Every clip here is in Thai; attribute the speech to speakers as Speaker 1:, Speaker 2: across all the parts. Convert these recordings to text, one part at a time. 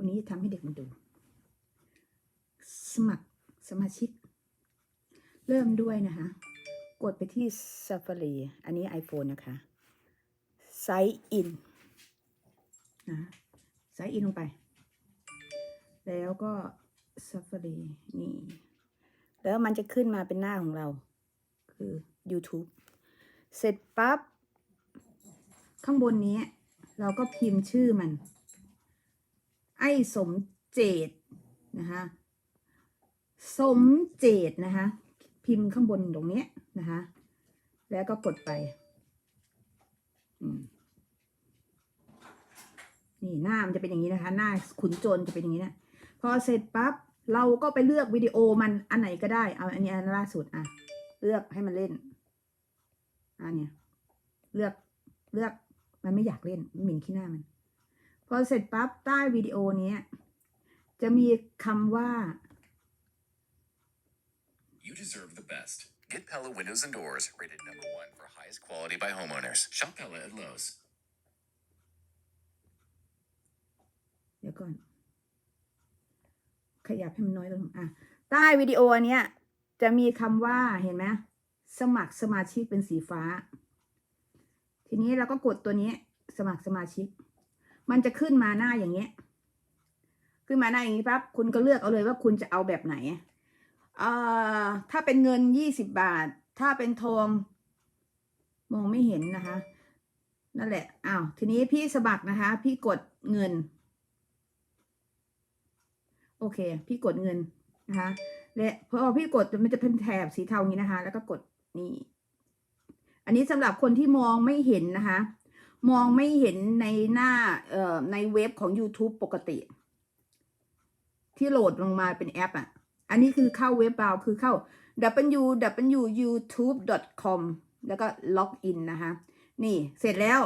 Speaker 1: วันนี้จะทำให้เด็กมันดู สมัครสมาชิก เริ่มด้วยนะคะ กดไปที่ Safari อันนี้ iPhone นะคะ Sign in นะ Sign in ลงไป แล้วก็ Safari นี่ แล้วมันจะขึ้นมาเป็นหน้าของเรา คือ YouTube เสร็จปั๊บ ข้างบนนี้ เราก็พิมพ์ชื่อมัน ไอ้สมเจตนะคะสมเจตนะคะพิมพ์ข้างบนตรงนี้นะคะแล้วก็กดไปนี่หน้ามันจะเป็นอย่างนี้นะคะ หน้าขุนโจรจะเป็นอย่างนี้นะพอเสร็จปั๊บเราก็ไปเลือกวิดีโอมันอันไหนก็ได้เอาอันนี้อันล่าสุดอะ เลือกให้มันเล่นอันเนี้ยเลือกเลือกมันไม่อยากเล่นมันหมิ่นขี้หน้ามัน พอเสร็จปั๊บใต้วิดีโอเนี้ยจะมีคำว่า
Speaker 2: You deserve the best. Get Pella windows and doors rated number one for highest quality by homeowners. Shop Pella at Lowe's.
Speaker 1: เดี๋ยวก่อน ขยับให้มันน้อยลงอะ ใต้วิดีโออันเนี้ยจะมีคำว่าเห็นไหมสมัครสมาชิกเป็นสีฟ้า ทีนี้เราก็กดตัวนี้ สมัครสมาชิก มันจะขึ้นมาหน้าอย่างเงี้ย ขึ้นมาหน้าอย่างนี้ปั๊บคุณก็เลือกเอาเลยว่าคุณจะเอาแบบไหนเอ่อถ้าเป็นเงินยี่สิบบาท ถ้าเป็นทองมองไม่เห็นนะคะ นั่นแหละอ้าวทีนี้พี่สมัครนะคะ พี่กดเงิน โอเค พี่กดเงินนะคะและพอพี่กดมันจะเป็นแถบสีเทาอย่างนี้นะคะ แล้วก็กดนี่ อันนี้สำหรับคนที่มองไม่เห็นนะคะ มองไม่เห็นในหน้าเอ่อในเว็บของ YouTube ปกติ ที่โหลดลงมาเป็นแอปอะ อันนี้คือเข้าเว็บเบราว์คือเข้า www.youtube.com แล้วก็ล็อกอินนะคะ นี่เสร็จแล้ว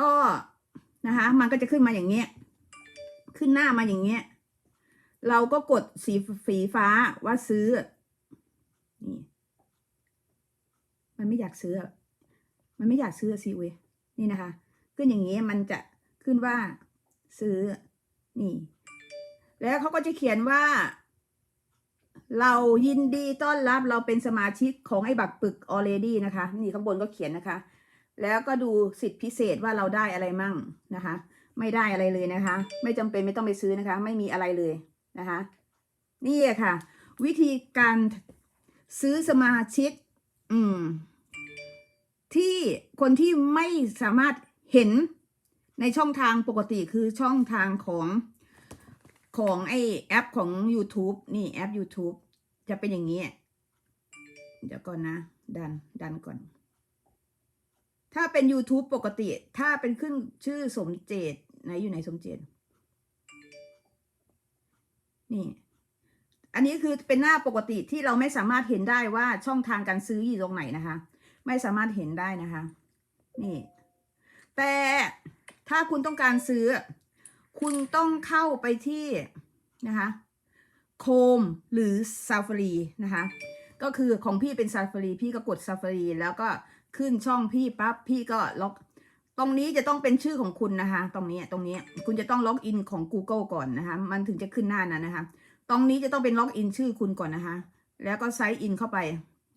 Speaker 1: ก็นะคะ มันก็จะขึ้นมาอย่างเงี้ย ขึ้นหน้ามาอย่างเงี้ย เราก็กดสีสีฟ้าว่าซื้อ นี่ มันไม่อยากซื้อ มันไม่อยากซื้อสิเว้ยนี่นะคะ ขึ้นอย่างนี้มันจะขึ้นว่าซื้อนี่ แล้วเขาก็จะเขียนว่า เรายินดีต้อนรับเราเป็นสมาชิกของไอ้บักปึก already นะคะ นี่ข้างบนก็เขียนนะคะ แล้วก็ดูสิทธิพิเศษว่าเราได้อะไรมั่งนะคะ ไม่ได้อะไรเลยนะคะ ไม่จำเป็นไม่ต้องไปซื้อนะคะ ไม่มีอะไรเลยนะคะ นี่ค่ะ วิธีการซื้อสมาชิก อืม ที่คนที่ไม่สามารถเห็นในช่องทางปกติคือช่องทางของของไอแอปของ YouTube นี่แอป YouTube จะเป็นอย่างนี้ เดี๋ยวก่อนนะ ดันดันก่อน ถ้าเป็น YouTube ปกติ ถ้าเป็นขึ้นชื่อสมเจตไหนอยู่ไหนสมเจต นี่ อันนี้คือเป็นหน้าปกติที่เราไม่สามารถเห็นได้ว่าช่องทางการซื้ออยู่ตรงไหนนะคะ ไม่สามารถเห็นได้นะคะ นี่ แต่ถ้าคุณต้องการซื้อ คุณต้องเข้าไปที่นะคะโคมหรือ Safari นะคะ ก็คือของพี่เป็น Safari พี่ก็กด Safari แล้วก็ขึ้นช่องพี่ปั๊บพี่ก็ล็อกตรงนี้จะต้องเป็นชื่อของคุณนะคะ ตรงนี้ตรงนี้คุณจะต้องล็อกอินของ Google ก่อนนะคะ มันถึงจะขึ้นหน้านั้นนะคะ ตรงนี้จะต้องเป็นล็อกอินชื่อคุณก่อนนะคะ แล้วก็ไซน์อินเข้าไป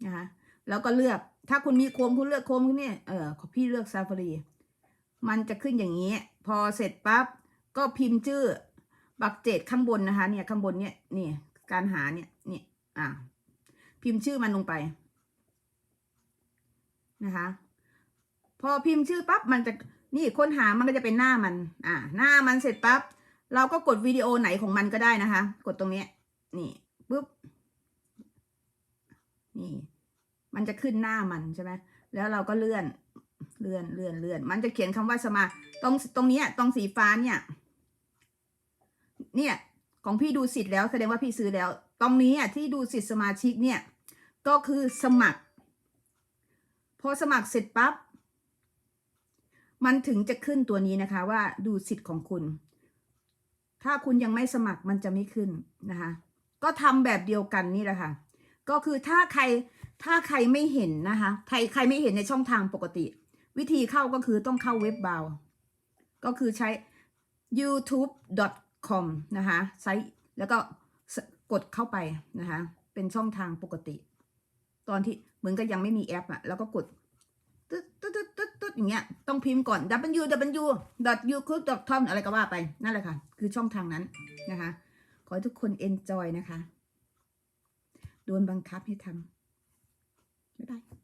Speaker 1: นะคะ แล้วก็เลือก ถ้าคุณมีโคมคุณเลือกโคมเนี่ยเออขอพี่เลือก Safari มันจะขึ้นอย่างนี้ พอเสร็จปั๊บก็พิมพ์ชื่อบักเจตข้างบนนะคะ เนี่ยข้างบนเนี่ยนี่การหาเนี่ยเนี่ยอ่าพิมพ์ชื่อมันลงไปนะคะ พอพิมพ์ชื่อปั๊บมันจะนี่ค้นหามันก็จะเป็นหน้ามัน อ่า หน้ามันเสร็จปั๊บเราก็กดวิดีโอไหนของมันก็ได้นะคะ กดตรงนี้นี่ปุ๊บนี่ มันจะขึ้นหน้ามันใช่ไหมแล้วเราก็เลื่อน เลื่อน เลื่อน เลื่อน มันจะเขียนคำว่าสมา ตรง ตรงนี้ตรงสีฟ้าเนี่ย เนี่ย ของพี่ดูสิทธิ์แล้วแสดงว่าพี่ซื้อแล้ว ตรงนี้อะที่ดูสิทธิ์สมาชิกเนี่ย ก็คือสมัคร พอสมัครเสร็จปั๊บ มันถึงจะขึ้นตัวนี้นะคะว่าดูสิทธิ์ของคุณ ถ้าคุณยังไม่สมัครมันจะไม่ขึ้นนะคะ ก็ทำแบบเดียวกันนี่แหละค่ะ ก็คือถ้าใคร ถ้าใครไม่เห็นนะคะใครใครไม่เห็นในช่องทางปกติ วิธีเข้าก็คือต้องเข้าเว็บเบราวก็คือใช้ youtube.com นะคะไซต์แล้วก็กดเข้าไปนะคะเป็นช่องทางปกติ ตอนที่เหมือนกับยังไม่มีแอปอะแล้วก็กดตึ๊ดตึ๊ดตึ๊ดตึ๊ดตึ๊ดอย่างเงี้ยต้องพิมพ์ก่อน www.youcook.com อะไรก็ว่าไป นั่นแหละค่ะ คือช่องทางนั้นนะคะ ขอให้ทุกคน enjoy นะคะ โดนบังคับให้ทำ บ๊ายบาย